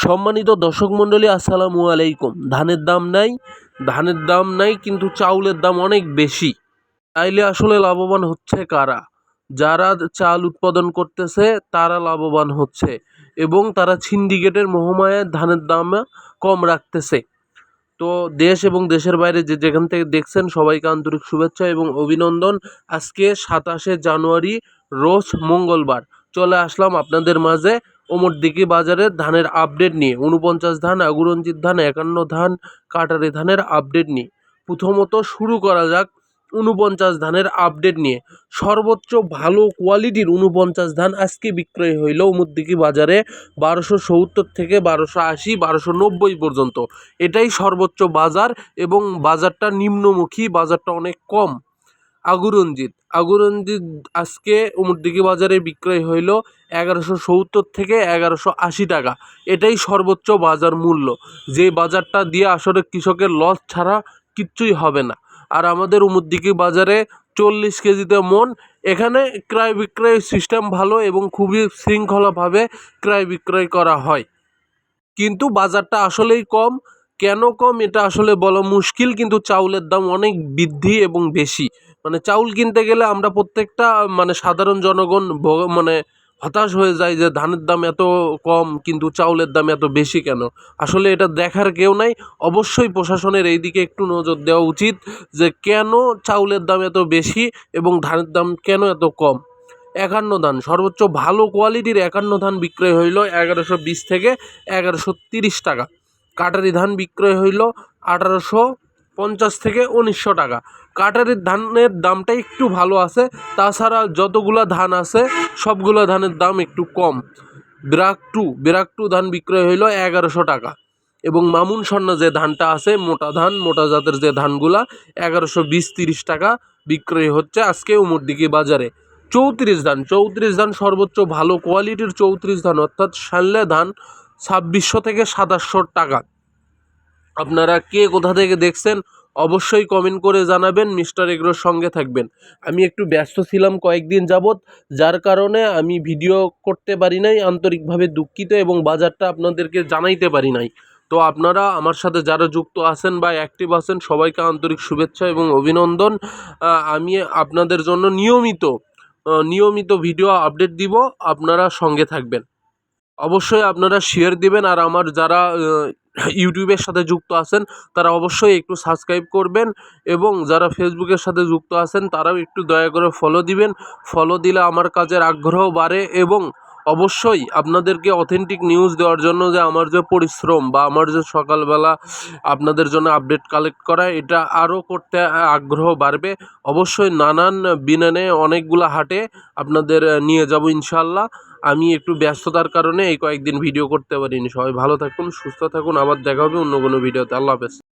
সম্মানিত দর্শক মণ্ডলী, আসসালামু আলাইকুম। ধানের দাম নাই, ধানের দাম নাই, কিন্তু চাউলের দাম অনেক বেশি। তাইলে আসলে লাভবান হচ্ছে কারা? যারা চাল উৎপাদন করতেছে, তারা লাভবান হচ্ছে এবং তারা সিন্ডিকেটের মোহমায়ায় ধানের দাম কম রাখতেছে। তো দেশ এবং দেশের বাইরে যে যেখান থেকে দেখছেন, সবাইকে আন্তরিক শুভেচ্ছা এবং অভিনন্দন। আজকে সাতাশে জানুয়ারি, রোজ মঙ্গলবার। চলে আসলাম আপনাদের মাঝে ওমরদিঘি বাজারে ধানের আপডেট নিয়ে উনপঞ্চাশ ধান, আগুরঞ্জিত ধান, একান্ন ধান, কাটারি ধানের আপডেট নিয়ে। প্রথমত শুরু করা যাক উনপঞ্চাশ ধানের আপডেট নিয়ে। সর্বোচ্চ ভালো কোয়ালিটির উনপঞ্চাশ ধান আজকে বিক্রয় হইল উমরদিঘি বাজারে বারোশো সত্তর থেকে বারোশো আশি, বারোশো নব্বই পর্যন্ত। এটাই সর্বোচ্চ বাজার এবং বাজারটা নিম্নমুখী, বাজারটা অনেক কম। আগুরঞ্জিত আগুরঞ্জিত আজকে উমরদিঘি বাজারে বিক্রয় হইল এগারোশো সত্তর থেকে এগারোশো আশি টাকা। এটাই সর্বোচ্চ বাজার মূল্য। যে বাজারটা দিয়ে আসলে কৃষকের লস ছাড়া কিচ্ছুই হবে না। আর আমাদের উমরদিঘি বাজারে চল্লিশ কেজিতে মন। এখানে ক্রয় বিক্রয় সিস্টেম ভালো এবং খুবই শৃঙ্খলাভাবে ক্রয় বিক্রয় করা হয়। কিন্তু বাজারটা আসলেই কম। কেন কম এটা আসলে বলা মুশকিল, কিন্তু চাউলের দাম অনেক বৃদ্ধি এবং বেশি। মানে চাউল কিনতে গেলে আমরা প্রত্যেকটা মানে সাধারণ জনগণ মানে হতাশ হয়ে যায় যে ধানের দাম এত কম, কিন্তু চাউলের দাম এত বেশি কেন? আসলে এটা দেখার কেউ নাই। অবশ্যই প্রশাসনের এই দিকে একটু নজর দেওয়া উচিত যে কেন চাউলের দাম এত বেশি এবং ধানের দাম কেন এত কম? একান্ন ধান, সর্বোচ্চ ভালো কোয়ালিটির একান্ন ধান বিক্রয় হইল এগারোশো বিশ থেকে এগারোশো তিরিশ টাকা। কাটারি ধান বিক্রয় হইল আঠারোশো পঞ্চাশ থেকে উনিশশো টাকা। কাটারির ধানের দামটা একটু ভালো আছে, তাছাড়া যতগুলো ধান আছে, সবগুলো ধানের দাম একটু কম। ব্রাক টু ব্রাক টু ধান বিক্রয় হইল এগারোশো টাকা। এবং মামুন স্বর্ণ যে ধানটা আছে, মোটা ধান, মোটা জাতের যে ধানগুলা, এগারোশো বিশ তিরিশ টাকা বিক্রয় হচ্ছে আজকে উমরদিঘি বাজারে। চৌত্রিশ ধান চৌত্রিশ ধান সর্বোচ্চ ভালো কোয়ালিটির চৌত্রিশ ধান, অর্থাৎ শাল্লে ধান ছাব্বিশশো থেকে সাতাশশো টাকা। আপনারা কে কোথা থেকে দেখছেন, অবশ্যই কমেন্ট করে জানাবেন মিস্টার এগ্রোর সঙ্গে থাকবেন। আমি একটু ব্যস্ত ছিলাম কয়েকদিন যাবৎ, যার কারণে আমি ভিডিও করতে পারি নাই, আন্তরিকভাবে দুঃখিত এবং বাজারটা আপনাদেরকে জানাইতে পারি নাই। তো আপনারা আমার সাথে যারা যুক্ত আছেন বা অ্যাক্টিভ আছেন, সবাইকে আন্তরিক শুভেচ্ছা এবং অভিনন্দন। আমি আপনাদের জন্য নিয়মিত নিয়মিত ভিডিও আপডেট দিব, আপনারা সঙ্গে থাকবেন। অবশ্যই আপনারা শেয়ার দিবেন, আর আমার যারা ইউটিউবের সাথে যুক্ত আছেন, তারা অবশ্যই একটু সাবস্ক্রাইব করবেন এবং যারা ফেসবুকের সাথে যুক্ত আছেন, তারাও একটু দয়া করে ফলো দিবেন। ফলো দিলে আমার কাজের আগ্রহ বাড়ে এবং অবশ্যই আপনাদেরকে অথেন্টিক নিউজ দেওয়ার জন্য যে আমার যে পরিশ্রম বা আমার যে সকালবেলা আপনাদের জন্য আপডেট কালেক্ট করা, এটা আরও করতে আগ্রহ বাড়বে। অবশ্যই নানান বিনানে অনেকগুলো হাটে আপনাদের নিয়ে যাব ইনশাল্লাহ আমি একটু ব্যস্ততার কারণে এই কয়েকদিন ভিডিও করতে পারিনি। সবাই ভালো থাকুন, সুস্থ থাকুন, আবার দেখা হবে অন্য কোনো ভিডিওতে আল্লাহ হাফেজ।